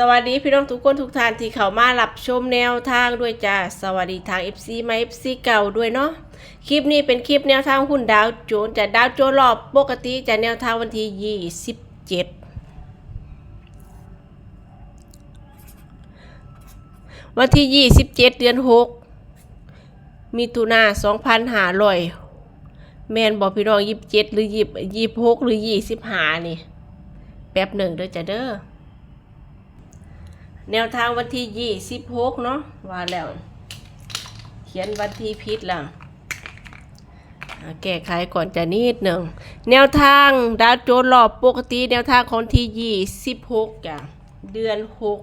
สวัสดีพี่น้องทุกคนทุกท่านที่เข้ามารับชมแนวทางด้วยจ้าสวัสดีทาง FC มา FC เก่าด้วยเนาะคลิปนี้เป็นคลิปแนวทางหุ้นดาวโจนจะดาวโจนรอบปกติจะแนวทางวันที่ 27 วันที่ 27 เดือน 6 มีตุนา2,500แมนบอกพี่น้อง 27 หรือ 20 26 หรือ 25 นี่ แป๊บหนึ่งเด้อจ้ะเด้อ แนวทางวันที่ยี่สิบหกเนาะว่าแล้ว เขียนวันที่พิษแล้วอ่าแก้ไขก่อนจะนิดหนึ่ง แนวทางดาวโจนส์รอบปกติ แนวทางของที่ยี่สิบหกจ้ะเดือนหก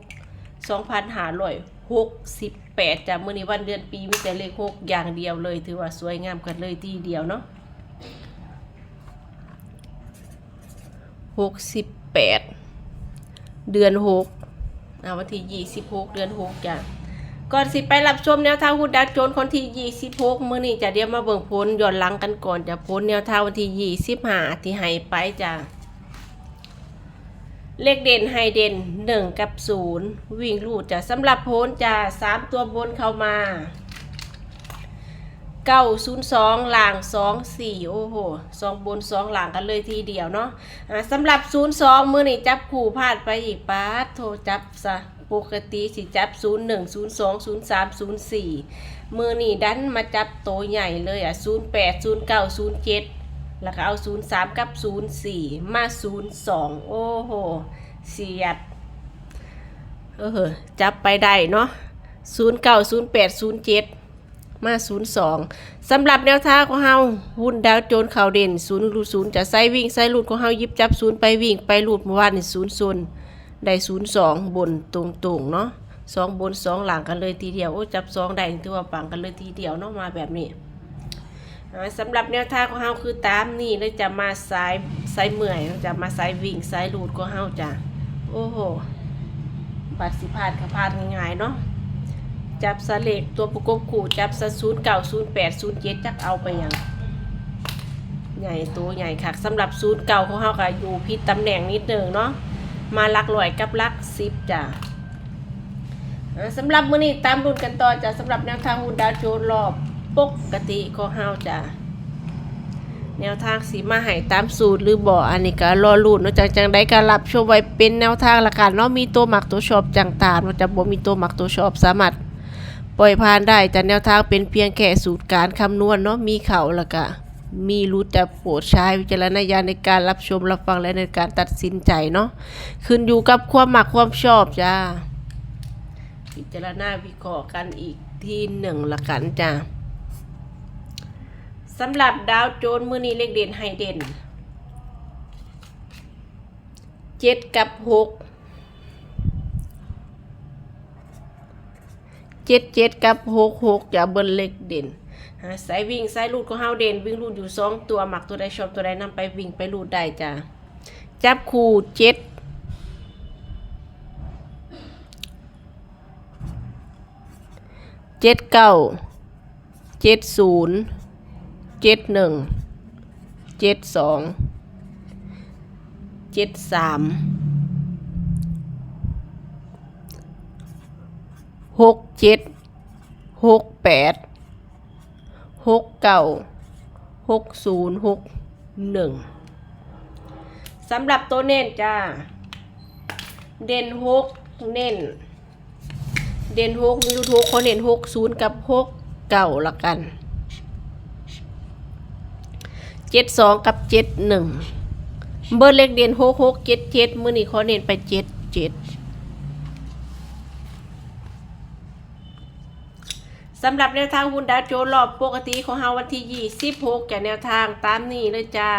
สองพันห้าร้อยหกสิบแปดจ้ะมื่อนี้วันเดือนปีมีแต่เลขหกอย่างเดียวเลย ถือว่าสวยงามกันเลยทีเดียวเนาะหกสิบแปดเดือนหก อ่าวันที่ 26 เดือน 6จ้ะก่อนสิไปรับชมแนวทางหุ้นดาวโจนส์คนที่ 26 มื้อนี้จะเดี๋ยวมาเบิ่งผลย้อนหลังกันก่อนจะผลแนวทางวันที่ 25 ที่ให้ไปจ้ะเลขเด่นไฮเด่น1 กับ 0 วิ่งลูดจ้ะสำหรับผลจะ3ตัวบนเข้ามา เก้าศูนย์สองหลังสองสี่โอ้โหสองบนสองหลังกันเลยทีเดียวเนาะอ่สำหรับศูนย์สองมือนี่จับขู่พลาดไปอีกป้าโทรจับซะปกติสิจับศูนย์หนึ่งศูนย์สองศูนย์สามศูนย์สี่มือนี่ดันมาจับโตใหญ่เลยอะศูนย์แปดศูนย์เก้าศูนย์เจ็ดแล้วก็เอาศูนย์สามกับศูนย์สี่มาศูนย์สองโอ้โห เสียด เออ จับไปได้เนาะศูนย์เก้าศูนย์แปดศูนย์เจ็ด มา 02สำหรับแนวทางของเฮาหุ้นดาวโจนข่าวเด่น0รูด0จะใส่วิ่งใส่รูดของเฮายิบจับ 0 ไปวิ่งไปรูดเมื่อวานนี่0ศูนย์ได้ 02 บนตรงๆเนาะ2 บน 2 หลังกันเลยทีเดียวโอ้จับ 2 ได้ถือว่าปังกันเลยทีเดียวเนาะมาแบบนี้สำหรับแนวทางของเฮาคือตามนี่เลยจะมาสายสายเมื่อยจะมาสายวิ่งสายรูดของเฮาจ้ะโอ้โหบัตรสิพลาดก็พลาดง่ายๆเนาะ จับสะเลกตัวประกบคู่จับสะศูนย์เก่าศูนย์แปดศูนย์เจ็ดจักเอาไปยังใหญ่ตัวใหญ่ค่ะสำหรับศูนย์เก่าของเขาก็อยู่พิษตำแหน่งนิดหนึ่งเนาะมาลักลอยกับลักสิบจ้ะอ่าสำหรับมื้อนี้ตามรุ่นกันต่อจ้ะสำหรับแนวทางหุ่นดาวโจนรอบปกติของเฮาจ้ะแนวทางสีมาให้ตามสูตรหรือบ่อันนี้ก็รอรุ่นเนาะจังจังได้การรับชมไว้เป็นแนวทางละกันเนาะมีตัวหมักตัวชอบจังตามเนาะจะบ่มีตัวหมักตัวชอบสามารถ ปล่อยผ่านได้แต่แนวทางเป็นเพียงแค่สูตรการคำนวณเนาะมีเขาล้วก็มีรู้แต่โปรดใช้วิจารณญาณในการรับชมรับฟังและในการตัดสินใจเนาะขึ้นอยู่กับความหมักความชอบจ้าพิจารณาวิเคราะห์กันอีกทีหนึ่งละกันจ้าสำหรับดาวโจนส์มือนี้เลขเด่นให้เด่นเจ็ดกับหก เจ็ดเจ็ดกับหกหกอย่าเบิ้ลเล็กเด่นสายวิ่งสายลูดของเฮาเด่นวิ่งลูดอยู่สองตัวหมักตัวใดชอบตัวใดนำไปวิ่งไปลูดได้จ้ะจับคู่เจ็ดเจ็ดเก้าเจ็ดศูนย์เจ็ดหนึ่งเจ็ดสองเจ็ดสาม หกเจ็ดหกแปดหกเก้าหกศูนย์หกหนึ่งสำหรับตัวเน้นจ้า เด่นหกเน้น เด่นหกยูทูบเขาเน้นหกศูนย์กับหกเก้าละกันเจ็ดสองกับเจ็ดหนึ่งเบอร์เล็กเด่นหกหกเจ็ดเจ็ดมือนี้เขาเน้นไปเจ็ดเจ็ด สำหรับแนวทางหุ้นดาวโจนส์รอบปกติของเฮาวันที่ 26แก่แนวทางตามนี้เลยจ้า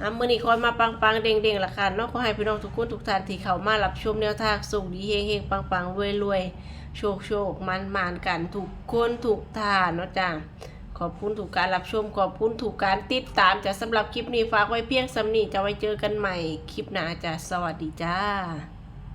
อามือนี้คอยมาปังๆเด้งๆละกันเนาะขอให้พี่น้องทุกคนทุกท่านที่เข้ามารับชมแนวทางส่งดีเฮงๆปังๆรวยๆโชคโชคมันมานกันทุกคนทุกท่านเนาะจ้าขอบคุณถูกการรับชมขอบคุณถูกการติดตามจ้ะสำหรับคลิปนี้ฝากไว้เพียงสำนีจะไว้เจอกันใหม่คลิปหน้าจ้ะสวัสดีจ้า